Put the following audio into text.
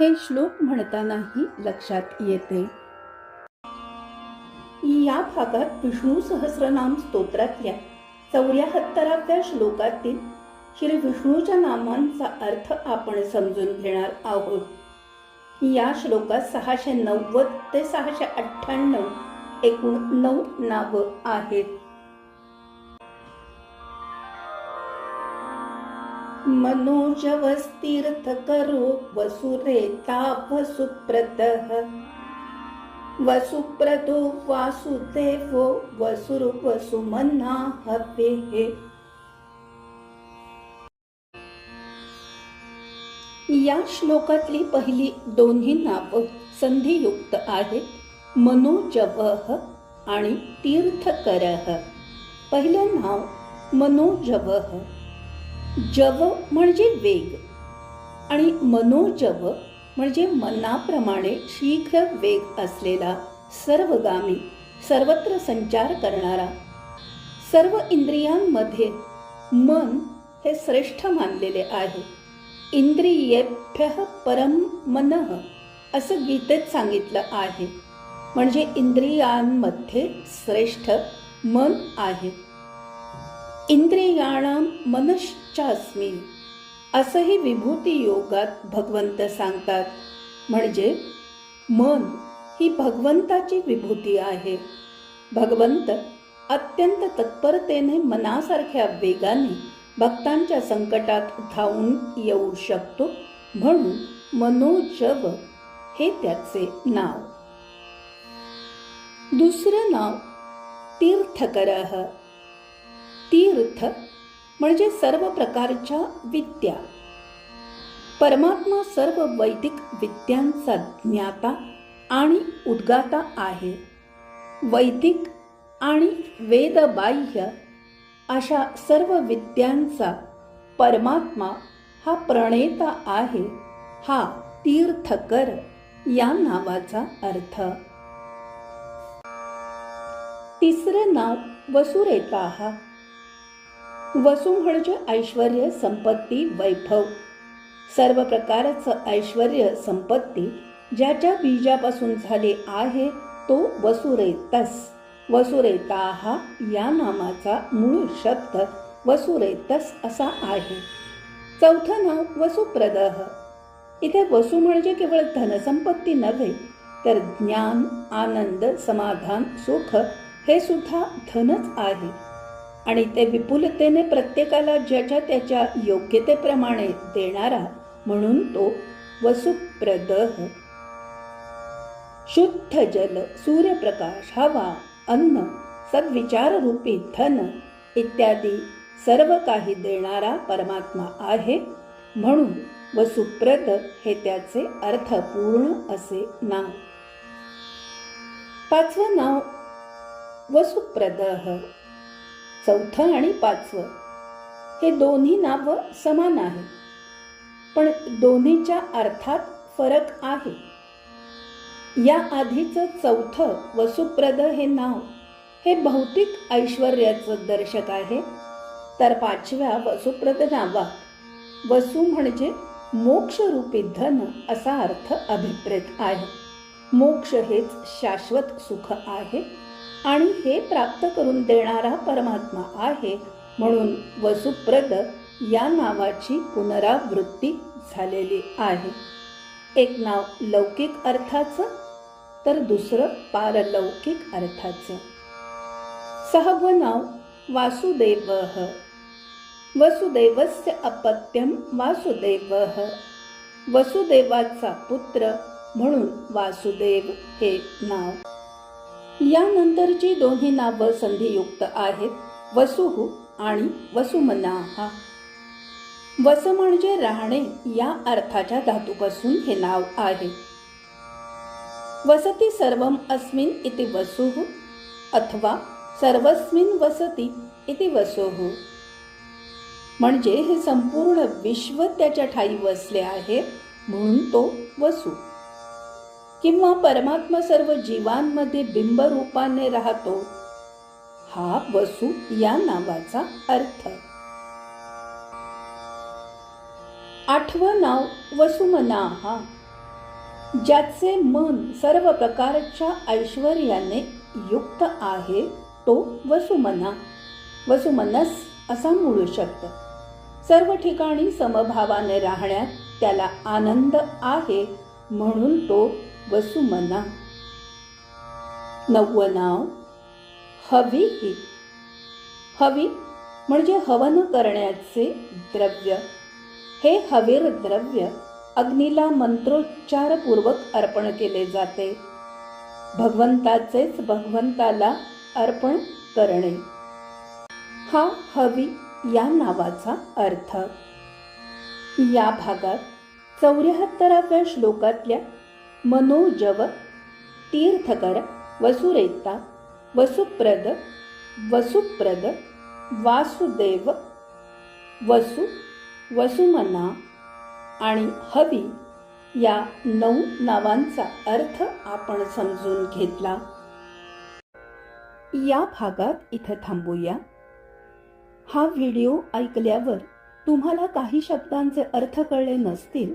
हे श्लोक म्हणतानाही लक्षात येते. या भागात विष्णू सहस्रनाम स्तोत्रातल्या चौऱ्याहत्तराव्या श्लोकातील श्री विष्णूच्या नामांचा अर्थ आपण समजून घेणार आहोत. या श्लोकात सहाशे नव्वद ते सहाशे अठ्ठ्याण्णव एकूण नऊ नावं आहेत. मनोजवस्तीर्थकरो वसुरेताप सुप्रतः वसुप्रतो वासुदेवो वसुर्वसुमन्ना हवेः। या श्लोकातली पहिली दोन्ही नावं संधियुक्त आहेत मनोजवह आणि तीर्थकरः. पहिलं नाव मनोजवह जव म्हणजे वेग आणि मनोजव म्हणजे मनाप्रमाणे शीघ्र वेग असलेला सर्वगामी सर्वत्र संचार करणारा. सर्व इंद्रियांमध्ये मन हे श्रेष्ठ मानलेले आहे. इंद्रियेभ्य परम मनः असं गीतेत सांगितलं आहे. म्हणजे इंद्रियांमध्ये श्रेष्ठ मन आहे. इंद्रियाणाम मनश्चास्मी. असंही विभूती योगात भगवंत सांगतात. म्हणजे मन ही भगवंताची विभूती आहे. भगवंत अत्यंत तत्परतेने मनासारख्या वेगाने भक्तांच्या संकटात धावून येऊ शकतो म्हणून मनोजव हे त्याचे नाव. दुसरं नाव तीर्थकर. तीर्थ म्हणजे सर्व प्रकारच्या विद्या. परमात्मा सर्व वैदिक विद्यांचा ज्ञाता आणि उद्गाता आहे. वैदिक आणि वेदबाह्य अशा सर्व विद्यांचा परमात्मा हा प्रणेता आहे हा तीर्थकर या नावाचा अर्थ. तिसरं नाव वसुरेता. हा वसु म्हणजे ऐश्वर संपत्ती वैभव. सर्व प्रकारचं ऐश्वर संपत्ती ज्याच्या बीजापासून झाले आहे तो वसुरेतस. वसुरेता हा या नामाचा मूळ शब्द वसुरेतस असा आहे. चौथं नाव वसुप्रदह इथे वसु म्हणजे केवळ धनसंपत्ती नव्हे तर ज्ञान आनंद समाधान सुख हे सुद्धा धनच आहे. आणि ते विपुलतेने प्रत्येकाला ज्याच्या त्याच्या योग्यतेप्रमाणे देणारा म्हणून तो वसुप्रद हो. शुद्ध जल सूर्यप्रकाश हवा अन्न सद्विचाररूपी धन इत्यादी सर्व काही देणारा परमात्मा आहे म्हणून वसुप्रद हे त्याचे अर्थपूर्ण असे नाव. पाचवं नाव वसुप्रद. चौथं आणि पाचवं. हे दोन्ही नावं समान आहे. पण दोन्हीच्या अर्थात फरक आहे. या आधीचं चौथं वसुप्रद हे नाव हे भौतिक ऐश्वर्याचं दर्शक आहे. तर पाचव्या वसुप्रद नावात वसु म्हणजे मोक्षरूपी धन असा अर्थ अभिप्रेत आहे. मोक्ष हेच शाश्वत सुख आहे. आणि हे प्राप्त करून देणारा परमात्मा आहे म्हणून वसुप्रद या नावाची पुनरावृत्ती झालेली आहे. एक नाव लौकिक अर्थाचं तर दुसरं पारलौकिक अर्थाचं. सहावं नाव वासुदेव. वसुदेवस्य अपत्यम वासुदेव. वसुदेवाचा पुत्र म्हणून वासुदेव हे नाव यानंतरची दोन्ही नावं संधियुक्त आहेत. वसुहू आणि वसुमनाहा. वस म्हणजे राहणे या अर्थाच्या धातूपासून हे नाव आहे. वसती सर्वम् अस्मिन् इति वसुः अथवा सर्वस्मिन् वसती इति वसुः म्हणजे हे संपूर्ण विश्व त्याच्या ठाई वसले आहे म्हणून तो वसू. किंवा परमात्मा सर्व जीवांमध्ये बिंबरूपाने राहतो. हा वसु या नावाचा अर्थ. आठवं नाव वसुमनाहा ज्याचे मन सर्व प्रकारच्या ऐश्वर्याने युक्त आहे तो वसुमना. वसुमनस असा मूळ शब्द सर्व ठिकाणी समभावाने राहण्यात त्याला आनंद आहे म्हणून तो वसुमना। नववं नाव हवी ही। हवी म्हणजे हवन करण्याचे द्रव्य। हे हवीर द्रव्य अग्नीला मंत्रोच्चारपूर्वक अर्पण केले जाते। भगवंताचेच भगवंताला अर्पण करणे। हा हवी या नावाचा अर्थ। या भागात चौऱ्याहत्तराव्या श्लोकातल्या मनोजव तीर्थकर वसुरेता वसुप्रद वसुप्रद वासुदेव वसु वसुमना आणि हवी या नऊ नावांचा अर्थ आपण समजून घेतला. या भागात इथं थांबूया. हा व्हिडिओ ऐकल्यावर तुम्हाला काही शब्दांचे अर्थ कळले नसतील